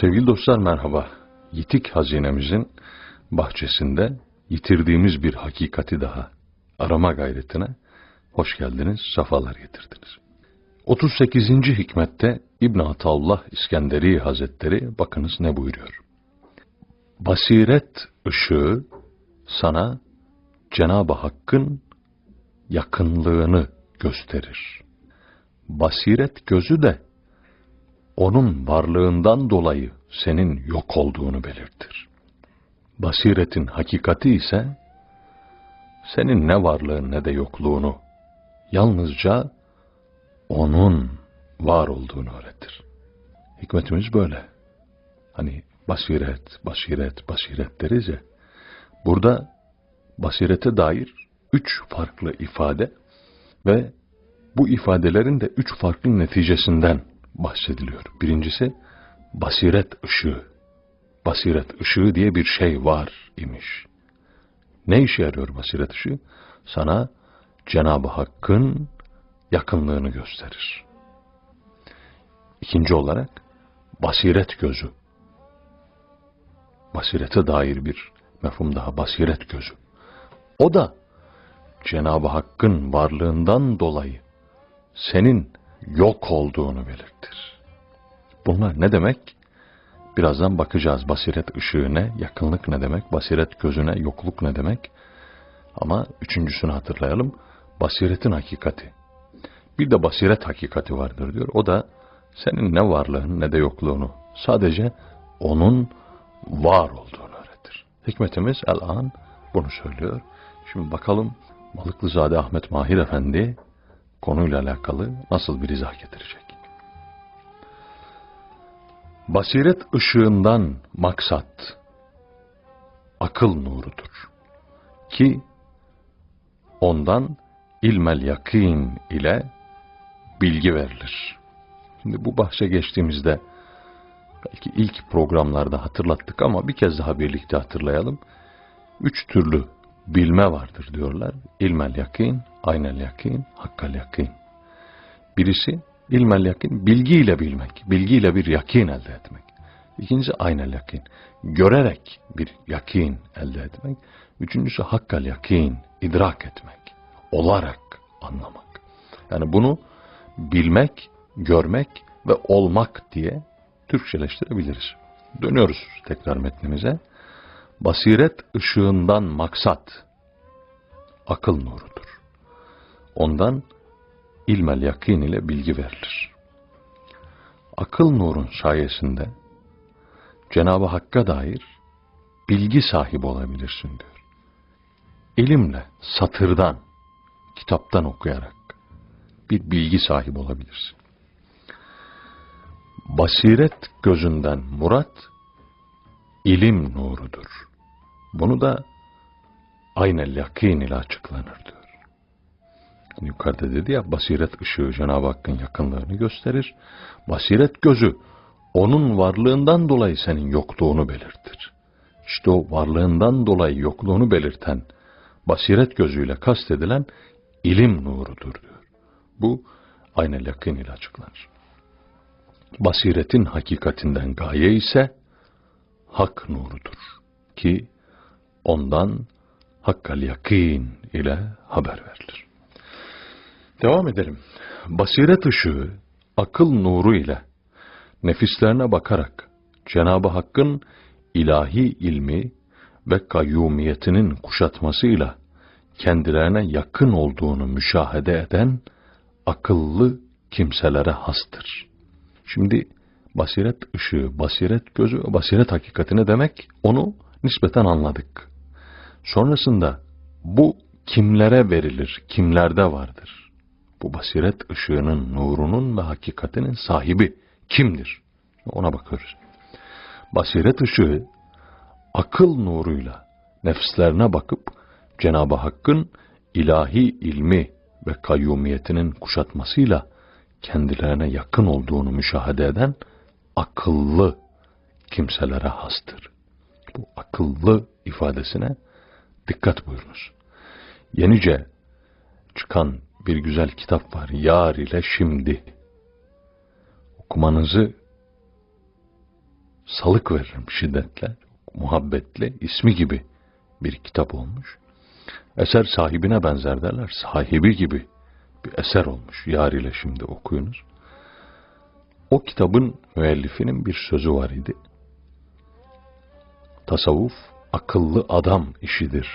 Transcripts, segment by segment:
Sevgili dostlar merhaba. Yitik hazinemizin bahçesinde yitirdiğimiz bir hakikati daha arama gayretine hoş geldiniz, safalar getirdiniz. 38. hikmette İbn Ataullah İskenderi Hazretleri bakınız ne buyuruyor. Basiret ışığı sana Cenab-ı Hakk'ın yakınlığını gösterir. Basiret gözü de onun varlığından dolayı senin yok olduğunu belirtir. Basiretin hakikati ise senin ne varlığın ne de yokluğunu yalnızca onun var olduğunu öğretir. Hikmetimiz böyle. Hani basiret, basiret, basiret deriz ya. Burada basirete dair üç farklı ifade ve bu ifadelerin de üç farklı neticesinden bahsediliyor. Birincisi basiret ışığı. Basiret ışığı diye bir şey var imiş. Ne işe yarıyor basiret ışığı? Sana Cenab-ı Hakk'ın yakınlığını gösterir. İkinci olarak basiret gözü. Basirete dair bir mefhum daha basiret gözü. O da Cenab-ı Hakk'ın varlığından dolayı senin yok olduğunu belirtir. Bunlar ne demek? Birazdan bakacağız basiret ışığı ne, yakınlık ne demek, basiret gözüne, yokluk ne demek. Ama üçüncüsünü hatırlayalım. Basiretin hakikati. Bir de basiret hakikati vardır diyor. O da senin ne varlığın ne de yokluğunu, sadece onun var olduğunu öğretir. Hikmetimiz el-an bunu söylüyor. Şimdi bakalım Balıklızade Ahmet Mahir Efendi konuyla alakalı nasıl bir izah getirecek? Basiret ışığından maksat akıl nurudur. Ki ondan ilmel yakin ile bilgi verilir. Şimdi bu bahse geçtiğimizde belki ilk programlarda hatırlattık ama bir kez daha birlikte hatırlayalım. Üç türlü bilme vardır diyorlar. İlmel yakin, aynel yakin, hakkal yakin. Birisi ilmel yakin, bilgiyle bilmek, bilgiyle bir yakin elde etmek. İkincisi aynel yakin, görerek bir yakin elde etmek. Üçüncüsü hakkal yakin, idrak etmek, olarak anlamak. Yani bunu bilmek, görmek ve olmak diye Türkçeleştirebiliriz. Dönüyoruz tekrar metnimize. Basiret ışığından maksat akıl nurudur. Ondan ilmel yakin ile bilgi verilir. Akıl nurun sayesinde Cenab-ı Hakk'a dair bilgi sahibi olabilirsin diyor. İlimle, satırdan, kitaptan okuyarak bir bilgi sahibi olabilirsin. Basiret gözünden murat ilim nurudur. Bunu da aynel yakin ile açıklanır diyor. Yani yukarıda dedi ya basiret ışığı Cenab-ı Hakk'ın yakınlığını gösterir. Basiret gözü onun varlığından dolayı senin yokluğunu belirtir. İşte o varlığından dolayı yokluğunu belirten basiret gözüyle kastedilen ilim nurudur diyor. Bu aynel yakin ile açıklanır. Basiretin hakikatinden gaye ise hak nurudur ki ondan hakkal yakin ile haber verilir. Devam edelim. Basiret ışığı akıl nuru ile nefislerine bakarak Cenab-ı Hakk'ın ilahi ilmi ve kayyumiyetinin kuşatmasıyla kendilerine yakın olduğunu müşahede eden akıllı kimselere hastır. Şimdi basiret ışığı, basiret gözü, basiret hakikati ne demek? Onu nispeten anladık. Sonrasında bu kimlere verilir, kimlerde vardır? Bu basiret ışığının, nurunun ve hakikatinin sahibi kimdir? Ona bakıyoruz. Basiret ışığı akıl nuruyla nefslerine bakıp Cenab-ı Hakk'ın ilahi ilmi ve kayyumiyetinin kuşatmasıyla kendilerine yakın olduğunu müşahede eden akıllı kimselere hastır. Bu akıllı ifadesine dikkat buyurunuz. Yenice çıkan bir güzel kitap var. Yar ile şimdi. Okumanızı salık veririm şiddetle, muhabbetle, ismi gibi bir kitap olmuş. Eser sahibine benzer derler. Sahibi gibi bir eser olmuş. Yar ile şimdi okuyunuz. O kitabın müellifinin bir sözü var idi. Tasavvuf akıllı adam işidir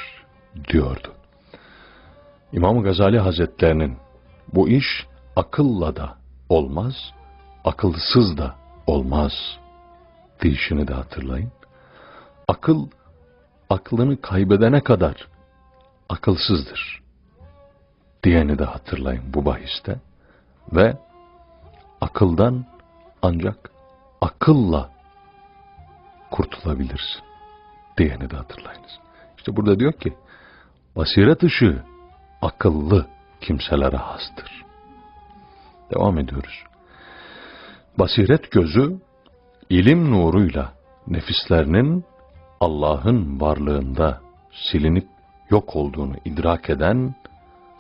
diyordu. İmam Gazali Hazretlerinin bu iş akılla da olmaz, akılsız da olmaz deyişini de hatırlayın. Akıl, aklını kaybedene kadar akılsızdır diyeni de hatırlayın bu bahiste. Ve akıldan ancak akılla kurtulabilirsin diyeni de hatırlayınız. İşte burada diyor ki basiret ışığı akıllı kimselere hastır. Devam ediyoruz. Basiret gözü ilim nuruyla nefislerinin Allah'ın varlığında silinip yok olduğunu idrak eden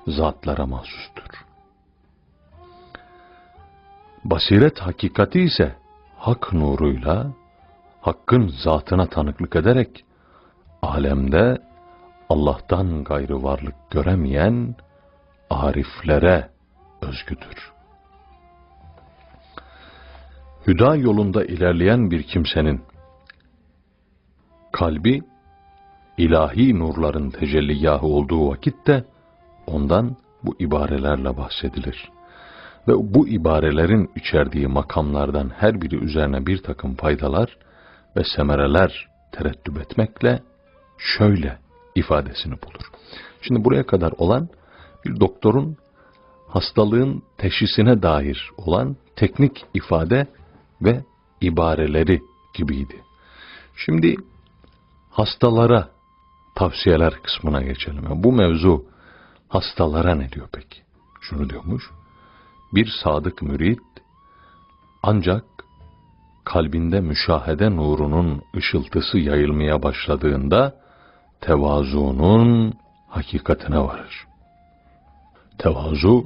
zatlara mahsustur. Basiret hakikati ise hak nuruyla hakkın zatına tanıklık ederek alemde Allah'tan gayrı varlık göremeyen ariflere özgüdür. Hüda yolunda ilerleyen bir kimsenin kalbi ilahi nurların tecelliyahı olduğu vakitte ondan bu ibarelerle bahsedilir. Ve bu ibarelerin içerdiği makamlardan her biri üzerine bir takım faydalar ve semereler terettüp etmekle şöyle ifadesini bulur. Şimdi buraya kadar olan bir doktorun hastalığın teşhisine dair olan teknik ifade ve ibareleri gibiydi. Şimdi hastalara tavsiyeler kısmına geçelim. Yani bu mevzu hastalara ne diyor peki? Şunu diyormuş. Bir sadık mürit ancak kalbinde müşahede nurunun ışıltısı yayılmaya başladığında tevazuunun hakikatine varır. Tevazu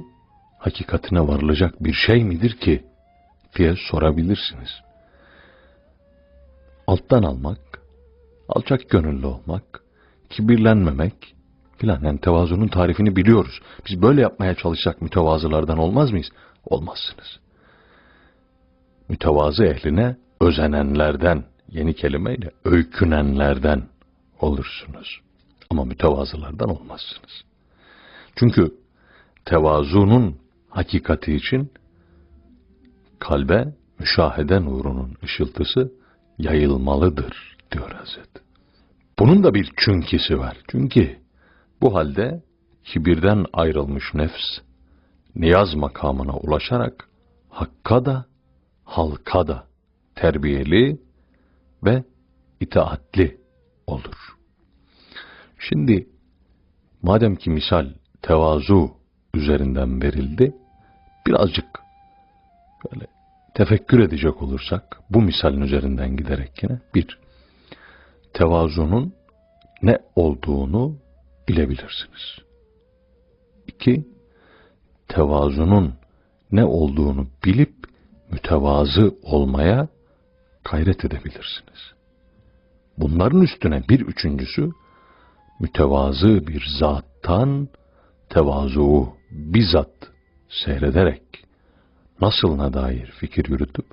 hakikatine varılacak bir şey midir ki diye sorabilirsiniz. Alttan almak, alçak gönüllü olmak, kibirlenmemek filan yani tevazunun tarifini biliyoruz. Biz böyle yapmaya çalışsak mütevazılardan olmaz mıyız? Olmazsınız. Mütevazı ehline özenenlerden, yeni kelimeyle öykünenlerden olursunuz. Ama mütevazılardan olmazsınız. Çünkü tevazunun hakikati için kalbe müşahede nurunun ışıltısı yayılmalıdır diyor Hazret. Bunun da bir çünkisi var. Çünkü bu halde kibirden ayrılmış nefs niyaz makamına ulaşarak hakka da halka da terbiyeli ve itaatli olur. Şimdi madem ki misal tevazu üzerinden verildi, birazcık böyle tefekkür edecek olursak bu misalin üzerinden giderek yine bir tevazunun ne olduğunu bilebilirsiniz. İki, tevazunun ne olduğunu bilip mütevazı olmaya gayret edebilirsiniz. Bunların üstüne bir üçüncüsü mütevazı bir zattan tevazuğu bizzat seyrederek nasılına dair fikir yürütüp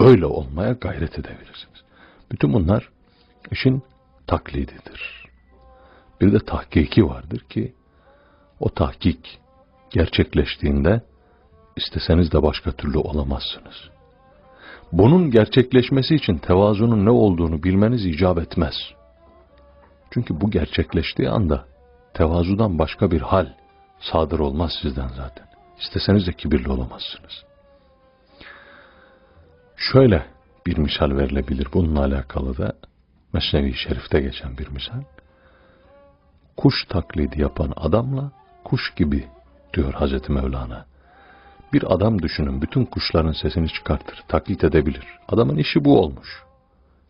öyle olmaya gayret edebilirsiniz. Bütün bunlar işin taklididir. Bir de tahkiki vardır ki o tahkik gerçekleştiğinde isteseniz de başka türlü olamazsınız. Bunun gerçekleşmesi için tevazunun ne olduğunu bilmeniz icap etmez. Çünkü bu gerçekleştiği anda tevazudan başka bir hal sadır olmaz sizden zaten. İsteseniz de kibirli olamazsınız. Şöyle bir misal verilebilir bununla alakalı da Mesnevi Şerif'te geçen bir misal. Kuş taklidi yapan adamla kuş gibi diyor Hazreti Mevlana. Bir adam düşünün bütün kuşların sesini çıkartır, taklit edebilir. Adamın işi bu olmuş.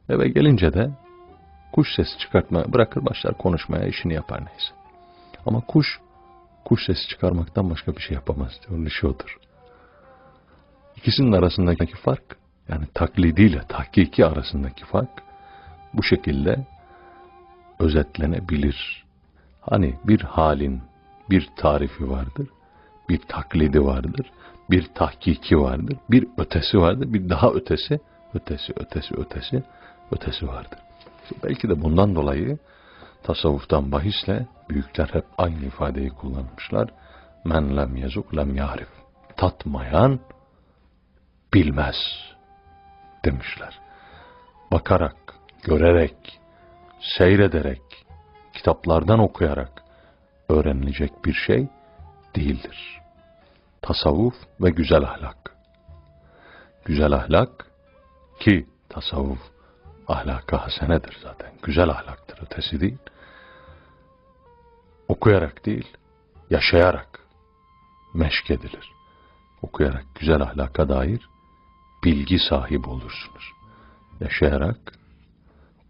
Eve gelince de kuş sesi çıkartmaya bırakır başlar konuşmaya işini yapar neyse. Ama kuş, kuş sesi çıkarmaktan başka bir şey yapamaz diyor. İşi odur. İkisinin arasındaki fark Yani taklidiyle tahkiki arasındaki fark bu şekilde özetlenebilir. Hani bir halin bir tarifi vardır, bir taklidi vardır, bir tahkiki vardır, bir ötesi vardır, bir daha ötesi, ötesi, ötesi, ötesi, ötesi vardır. Belki de bundan dolayı tasavvuftan bahisle büyükler hep aynı ifadeyi kullanmışlar. Men lem yazuk lem yarif. Tatmayan bilmez demişler. Bakarak, görerek, seyrederek, kitaplardan okuyarak öğrenilecek bir şey değildir. Tasavvuf ve güzel ahlak. Güzel ahlak ki tasavvuf ahlaka hasenedir zaten. Güzel ahlaktır ötesi değil. Okuyarak değil, yaşayarak meşk edilir. Okuyarak güzel ahlaka dair bilgi sahibi olursunuz. Yaşayarak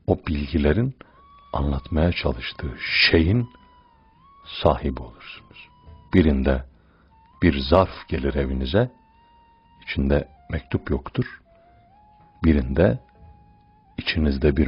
o bilgilerin anlatmaya çalıştığı şeyin sahibi olursunuz. Birinde bir zarf gelir evinize, içinde mektup yoktur. Birinde içinizde bir